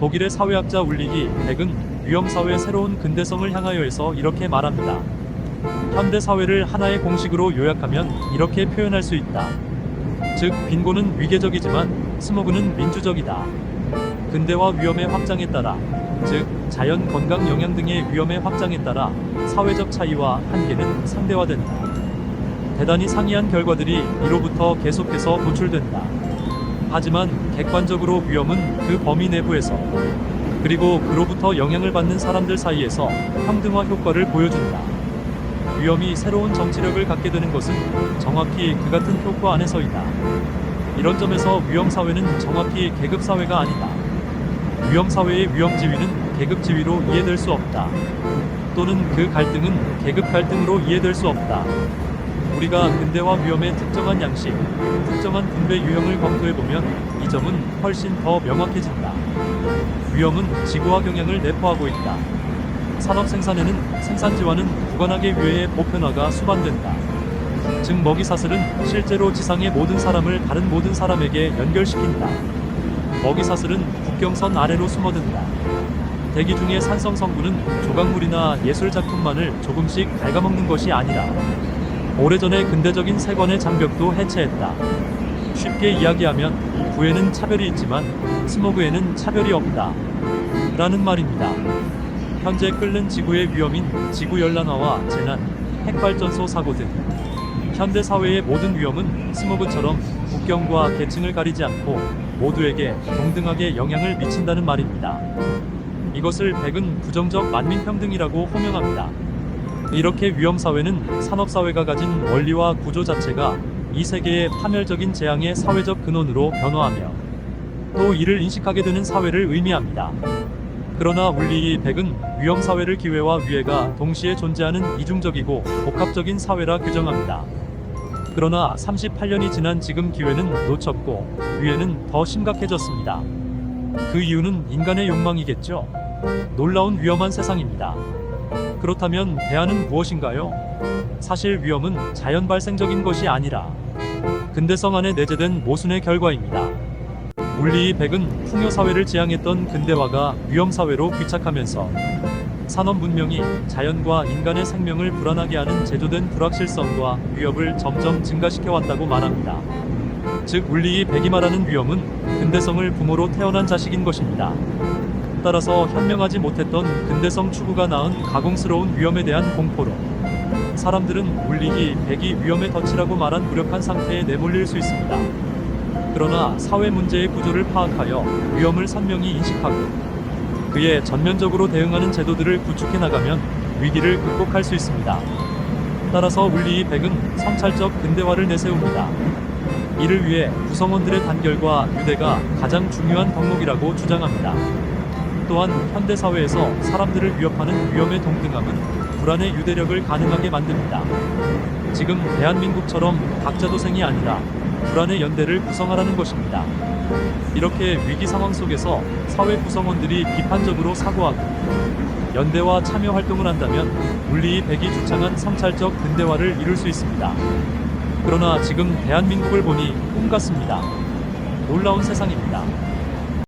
독일의 사회학자 울리히 백은 위험사회의 새로운 근대성을 향하여에서 이렇게 말합니다. 현대 사회를 하나의 공식으로 요약하면 이렇게 표현할 수 있다. 즉, 빈곤은 위계적이지만 스모그는 민주적이다. 근대화 위험의 확장에 따라, 즉, 자연 건강 영향 등의 위험의 확장에 따라 사회적 차이와 한계는 상대화된다. 대단히 상이한 결과들이 이로부터 계속해서 도출된다. 하지만 객관적으로 위험은 그 범위 내부에서 그리고 그로부터 영향을 받는 사람들 사이에서 평등화 효과를 보여준다. 위험이 새로운 정치력을 갖게 되는 것은 정확히 그 같은 효과 안에서이다. 이런 점에서 위험 사회는 정확히 계급 사회가 아니다. 위험 사회의 위험 지위는 계급 지위로 이해될 수 없다. 또는 그 갈등은 계급 갈등으로 이해될 수 없다. 우리가 근대화 위험의 특정한 양식, 특정한 분배 유형을 검토해보면 이 점은 훨씬 더 명확해진다. 위험은 지구화 경향을 내포하고 있다. 산업 생산에는 생산지와는 무관하게 위해의 보편화가 수반된다. 즉 먹이 사슬은 실제로 지상의 모든 사람을 다른 모든 사람에게 연결시킨다. 먹이 사슬은 국경선 아래로 숨어든다. 대기 중의 산성 성분은 조각물이나 예술 작품만을 조금씩 갉아먹는 것이 아니라 오래전에 근대적인 세관의 장벽도 해체했다. 쉽게 이야기하면 부에는 차별이 있지만 스모그에는 차별이 없다. 라는 말입니다. 현재 끓는 지구의 위험인 지구 열난화와 재난, 핵발전소 사고 등 현대 사회의 모든 위험은 스모그처럼 국경과 계층을 가리지 않고 모두에게 동등하게 영향을 미친다는 말입니다. 이것을 백은 부정적 만민평등이라고 호명합니다. 이렇게 위험사회는 산업사회가 가진 원리와 구조 자체가 이 세계의 파멸적인 재앙의 사회적 근원으로 변화하며 또 이를 인식하게 되는 사회를 의미합니다. 그러나 물리 백은 위험사회를 기회와 위해가 동시에 존재하는 이중적이고 복합적인 사회라 규정합니다. 그러나 38년이 지난 지금 기회는 놓쳤고 위해는 더 심각해졌습니다. 그 이유는 인간의 욕망이겠죠. 놀라운 위험한 세상입니다. 그렇다면 대안은 무엇인가요? 사실 위험은 자연 발생적인 것이 아니라 근대성 안에 내재된 모순의 결과입니다. 물리 백은 풍요 사회를 지향했던 근대화가 위험 사회로 귀착하면서 산업 문명이 자연과 인간의 생명을 불안하게 하는 제조된 불확실성과 위협을 점점 증가시켜 왔다고 말합니다. 즉 물리 백이 말하는 위험은 근대성을 부모로 태어난 자식인 것입니다. 따라서 현명하지 못했던 근대성 추구가 낳은 가공스러운 위험에 대한 공포로 사람들은 물리기 백이 위험의 덫이라고 말한 무력한 상태에 내몰릴 수 있습니다. 그러나 사회 문제의 구조를 파악하여 위험을 선명히 인식하고 그에 전면적으로 대응하는 제도들을 구축해 나가면 위기를 극복할 수 있습니다. 따라서 물리 백은 성찰적 근대화를 내세웁니다. 이를 위해 구성원들의 단결과 유대가 가장 중요한 덕목이라고 주장합니다. 또한 현대 사회에서 사람들을 위협하는 위험의 동등함은 불안의 유대력을 가능하게 만듭니다. 지금 대한민국처럼 각자 도생이 아니라 불안의 연대를 구성하라는 것입니다. 이렇게 위기 상황 속에서 사회 구성원들이 비판적으로 사고하고 연대와 참여 활동을 한다면 물리 백이 주창한 성찰적 근대화를 이룰 수 있습니다. 그러나 지금 대한민국을 보니 꿈 같습니다. 놀라운 세상입니다.